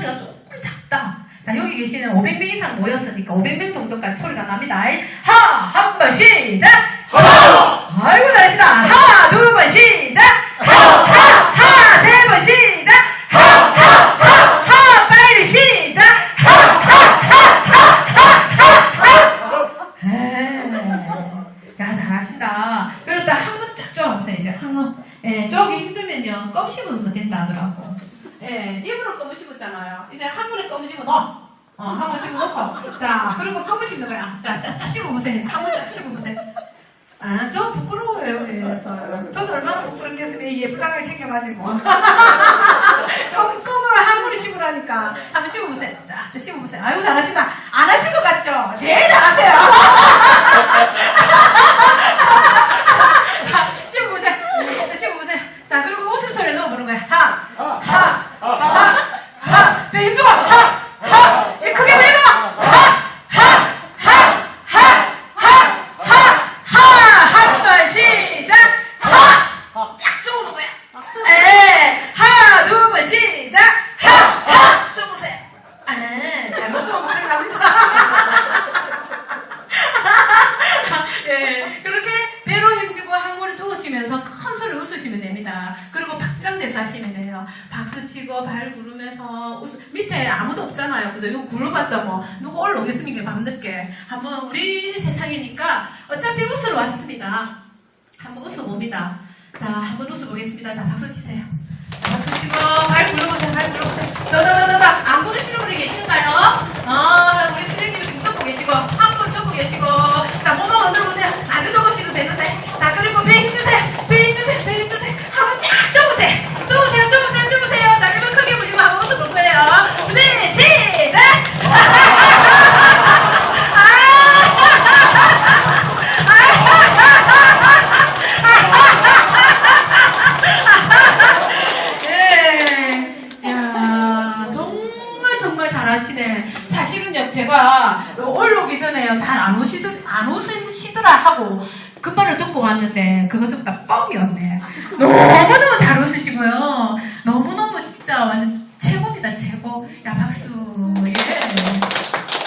소리가 조금 작다. 자, 여기 계시는 500명 이상 모였으니까 500명 정도까지 소리가 납니다. 하! 한 번 시작! 하! 아이고, 잘하시다. 하! 두 번 시작! 하! 하! 하! 세 번 시작! 하! 하! 하! 하! 빨리 시작! 하! 하! 하! 하! 하! 하! 야, 잘하신다. 그러다 한번 쫙 쪼아보세요, 이제. 한 번. 예, 쪼기 힘들면요, 껌 씹으면 된다 하더라고. 예, 입으로 껌을 씹었잖아요. 이제 한 번에 껌을 씹어 넣어. 어, 한번 씹어 놓고. 자, 그리고 씹는 거야. 자, 쫙, 쫙 씹어보세요. 한번쫙 씹어보세요. 아, 저 부끄러워요. 그래서. 저도 얼마나 부끄럽겠으면 이 예쁘장하게 생겨가지고. 껌, 껌을 한 번에 씹으라니까. 한번 씹어보세요. 자, 저 씹어보세요. 아유, 잘하신다. 안 하실 것 같죠? 제일 잘하세요. 자, 씹어보세요. 자, 씹어보세요. 자, 그리고 웃음소리 넣어보는 거예요. 하, 하, 하, 하. 네, 힘주고, 하, 하. 예, 크게 불리고, 하, 하, 하, 하, 하, 하, 하. 한 번 시작. 하. 쫙 쪼는 거야. 에, 하, 두 번 시작. 하, 하. 쪼보세요. 에, 잘못 쪼면 큰일 납니다. 예, 그렇게 배로 힘주고 항문을 쪼으시면서 큰 소리 웃으시면 됩니다. 그리고 박장대소 하시면 돼요. 박수 치고 발 구르면서 웃, 밑에 아무도 없잖아요. 그죠? 이거 굴러봤자 뭐, 누구 올라오겠습니까? 밤늦게. 한번 우리 세상이니까 어차피 웃으러 왔습니다. 한번 웃어봅니다. 자, 한번 웃어보겠습니다. 자, 박수 치세요. 박수 치고 발 굴러보세요. 발 굴러보세요. 너너너너너 안 부르시는 분이 계신가요? 아, 우리 선생님이 지금 적고 계시고 한분 적고 계시고 자, 몸만 만들어 보세요. 제가 올라오기 전에요. 잘 안 오시든 안 오시더라 하고 그 말을 듣고 왔는데 그것은 다 뻥이었네. 너무너무 잘 웃으시고요. 너무너무 진짜 완전 최고입니다. 최고. 야 박수.